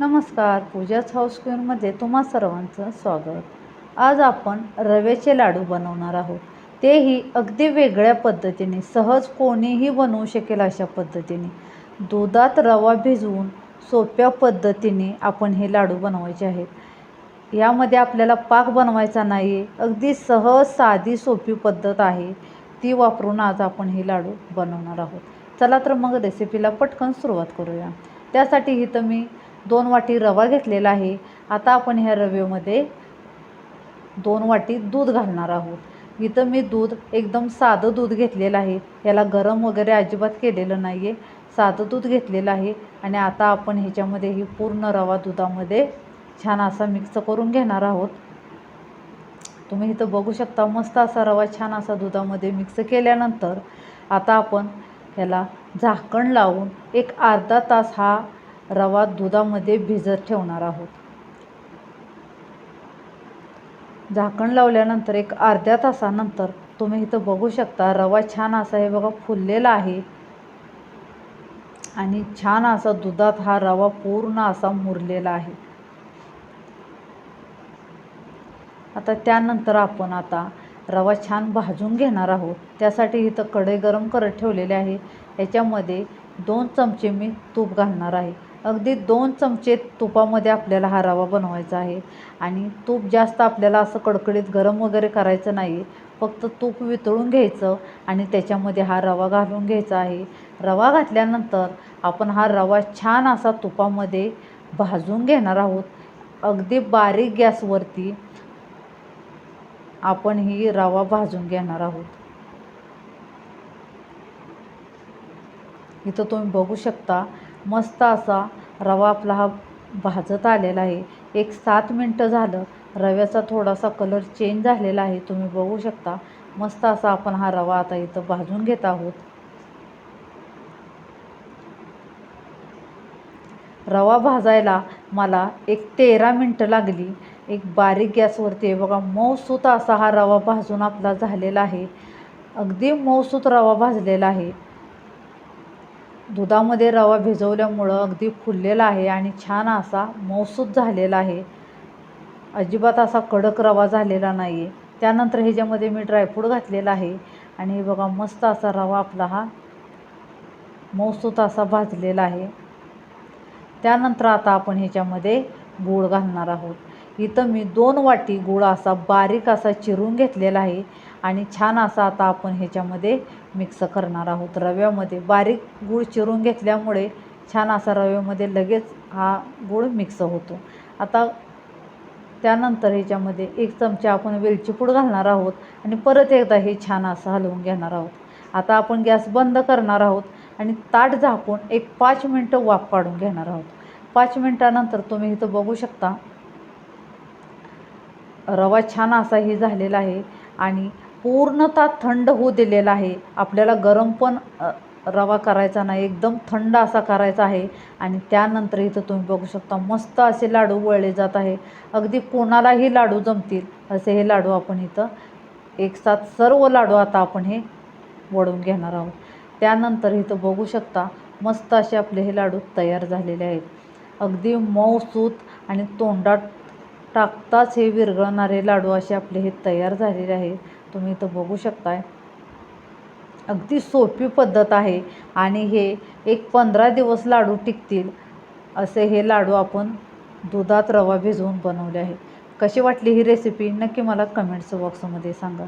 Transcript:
नमस्कार पूजाच हाऊस क्वीनमध्ये तुम्हा सर्वांचं स्वागत. आज आपण रव्याचे लाडू बनवणार आहोत. तेही अगदी वेगळ्या पद्धतीने सहज कोणीही बनवू शकेल अशा पद्धतीने. दुधात रवा भिजवून सोप्या पद्धतीने आपण हे लाडू बनवायचे आहेत. यामध्ये आपल्याला पाक बनवायचा नाही आहे अगदी सहज साधी सोपी पद्धत आहे. ती वापरून आज आपण हे लाडू बनवणार आहोत. चला तर मग रेसिपीला पटकन सुरुवात करूया. त्यासाठी इथं मी दोन वाटी रवा घेतलेला आहे. आता आपण ह्या रव्यामध्ये दोन वाटी दूध घालणार आहोत. इथं मी दूध एकदम साधं दूध घेतलेलं आहे. याला गरम वगैरे अजिबात केलेलं नाही आहे साधं दूध घेतलेलं आहे आणि आता आपण ह्याच्यामध्ये ही पूर्ण रवा दुधामध्ये छान असा मिक्स करून घेणार आहोत. तुम्ही इथं बघू शकता मस्त असा रवा छान असा दुधामध्ये मिक्स केल्यानंतर आता आपण ह्याला झाकण लावून एक अर्धा तास हा रवा दुधामध्ये भिजत ठेवणार आहोत. झाकण लावल्यानंतर एक अर्ध्या तासानंतर तुम्ही इथं बघू शकता रवा छान असा हे बघा फुललेला आहे. आणि छान असा दुधात हा रवा पूर्ण असा मुरलेला आहे. आता त्यानंतर आपण आता रवा छान भाजून घेणार आहोत. त्यासाठी इथं कढई गरम करत ठेवलेले आहे. याच्यामध्ये दोन चमचे मी तूप घालणार आहे. अगदी दोन चमचे तुपामध्ये आपल्याला हा रवा बनवायचा आहे. आणि तूप जास्त आपल्याला असं कडकडीत गरम वगैरे करायचं नाही. फक्त तूप वितळून घ्यायचं आणि त्याच्यामध्ये हा रवा घालून घ्यायचा आहे. रवा घातल्यानंतर आपण हा रवा छान असा तुपामध्ये भाजून घेणार आहोत. अगदी बारीक गॅसवरती आपण ही रवा भाजून घेणार आहोत. इथं तुम्ही बघू शकता मस्त असा रवा आपला हा भाजत आलेला आहे. एक सात मिनटं झालं. रव्याचा थोडासा कलर चेंज झालेला आहे. तुम्ही बघू शकता. मस्त असा आपण हा रवा आता इथं भाजून घेत आहोत. रवा भाजायला मला एक तेरा मिनटं लागली. एक बारीक गॅसवरती आहे बघा मऊसूत असा हा रवा भाजून आपला झालेला आहे. अगदी मऊसूत रवा भाजलेला आहे. दुधामध्ये रवा भिजवल्यामुळं अगदी फुललेला आहे आणि छान असा मौसूद झालेला आहे. अजिबात असा कडक रवा झालेला नाही आहे त्यानंतर ह्याच्यामध्ये मी ड्रायफ्रूट घातलेला आहे. आणि बघा मस्त असा रवा आपला हा मौसूत असा भाजलेला आहे. त्यानंतर आता आपण ह्याच्यामध्ये गूळ घालणार आहोत. इथं मी दोन वाटी गूळ असा बारीक असा चिरून घेतलेला आहे. आणि छान असा आता आपण ह्याच्यामध्ये मिक्स करणार आहोत रव्यामध्ये. बारीक गूळ चिरून घेतल्यामुळे छान असा रव्यामध्ये लगेच हा गूळ मिक्स होतो. आता त्यानंतर ह्याच्यामध्ये एक चमचा आपण वेलची पूड घालणार आहोत आणि परत एकदा हे छान असं हलवून घेणार आहोत. आता आपण गॅस बंद करणार आहोत आणि ताट झाकून एक पाच मिनटं वाफ काढून घेणार आहोत. पाच मिनटानंतर तुम्ही इथं बघू शकता रवा छान असा हे झालेला आहे आणि पूर्णतः थंड होऊ दिलेला आहे. आपल्याला गरम पण रवा करायचा नाही. एकदम थंड असा करायचा आहे. आणि त्यानंतर इथं तुम्ही बघू शकता मस्त असे लाडू वळले जात आहे. अगदी कोणालाही लाडू जमतील असे हे लाडू आपण इथं एक साथ सर्व लाडू आता आपण हे वळून घेणार आहोत. त्यानंतर इथं बघू शकता मस्त असे आपले हे लाडू तयार झालेले आहेत. अगदी मऊसूत आणि तोंडात टाकताच हे विरघळणारे लाडू असे आपले हे तयार झालेले आहे तुम्ही इथं बघू शकताय. अगदी सोपी पद्धत आहे आणि हे एक पंधरा दिवस लाडू टिकतील असे हे लाडू आपण दुधात रवा भिजवून बनवले आहे कशी वाटली ही रेसिपी नक्की मला कमेंट्स बॉक्समध्ये सांगा.